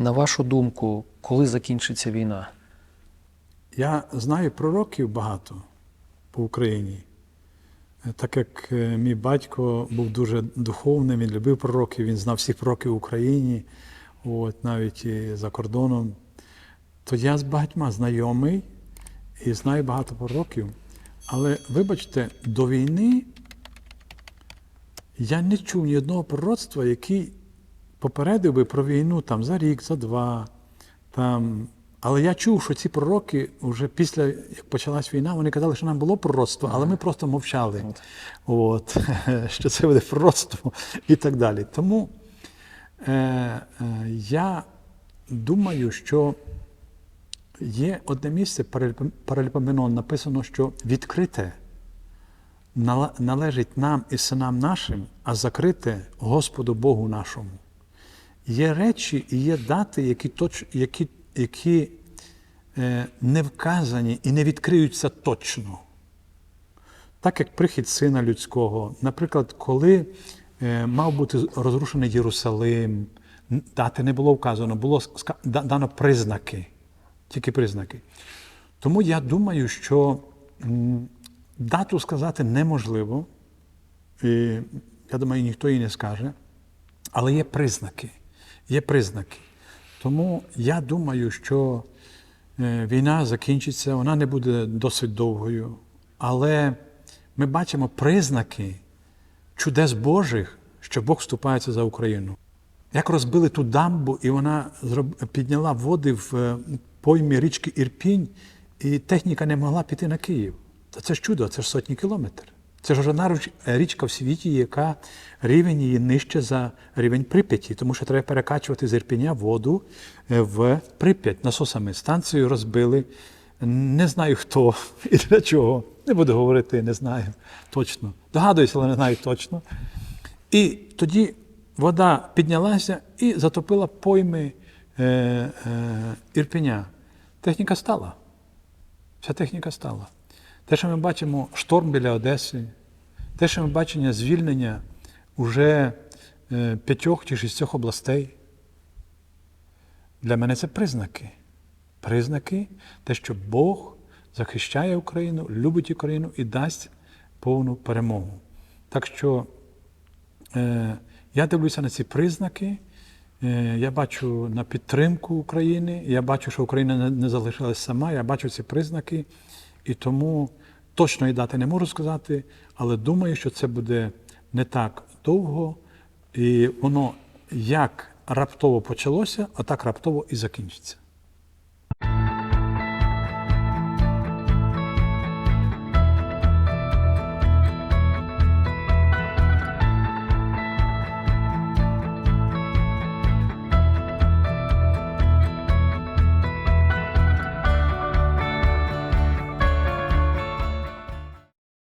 На вашу думку, коли закінчиться війна? Я знаю пророків багато по Україні. Е, Так як е, мій батько був дуже духовним, він любив пророків, він знав всіх пророків в Україні, от, навіть і за кордоном, то я з багатьма знайомий і знаю багато пророків. Але вибачте, до війни я не чув ні одного пророцтва, який попередив би про війну там, за рік, за два. Там. Але я чув, що ці пророки вже після як почалась війна, вони казали, що нам було пророцтво, але ми просто мовчали. От, що це буде пророцтво і так далі. Тому е, е, я думаю, що є одне місце Параліп- Параліпоменон, написано, що відкрите належить нам і синам нашим, а закрите Господу Богу нашому. Є речі і є дати, які, які, які е, не вказані і не відкриються точно. Так як прихід сина людського, наприклад, коли е, мав бути розрушений Єрусалим, дати не було вказано, було дано признаки, тільки признаки. Тому я думаю, що м, дату сказати неможливо, і я думаю, ніхто її не скаже, але є признаки. Є признаки. Тому я думаю, що е, війна закінчиться, вона не буде досить довгою, але ми бачимо признаки чудес Божих, що Бог вступається за Україну. Як розбили ту дамбу, і вона підняла води в е, поймі річки Ірпінь, і техніка не могла піти на Київ. Та це ж чудо, це ж сотні кілометрів. Це ж одна річка в світі, яка рівень її нижче за рівень Прип'яті, тому що треба перекачувати з Ірпіня воду е, в Прип'ять насосами. Станцію розбили. Не знаю хто і для чого. Не буду говорити, не знаю точно. Догадуюся, але не знаю точно. І тоді вода піднялася і затопила пойми е, е, Ірпеня. Техніка стала. Вся техніка стала. Те, що ми бачимо шторм біля Одеси, те, що ми бачимо звільнення уже е, п'ятьох чи шістьох областей, для мене це признаки. Признаки, те, що Бог захищає Україну, любить Україну і дасть повну перемогу. Так що Е, Я дивлюся на ці признаки. е, Я бачу на підтримку України. Я бачу, що Україна не залишилась сама. Я бачу ці признаки. І тому точної дати не можу сказати, але думаю, що це буде не так довго. І воно як раптово почалося, а так раптово і закінчиться.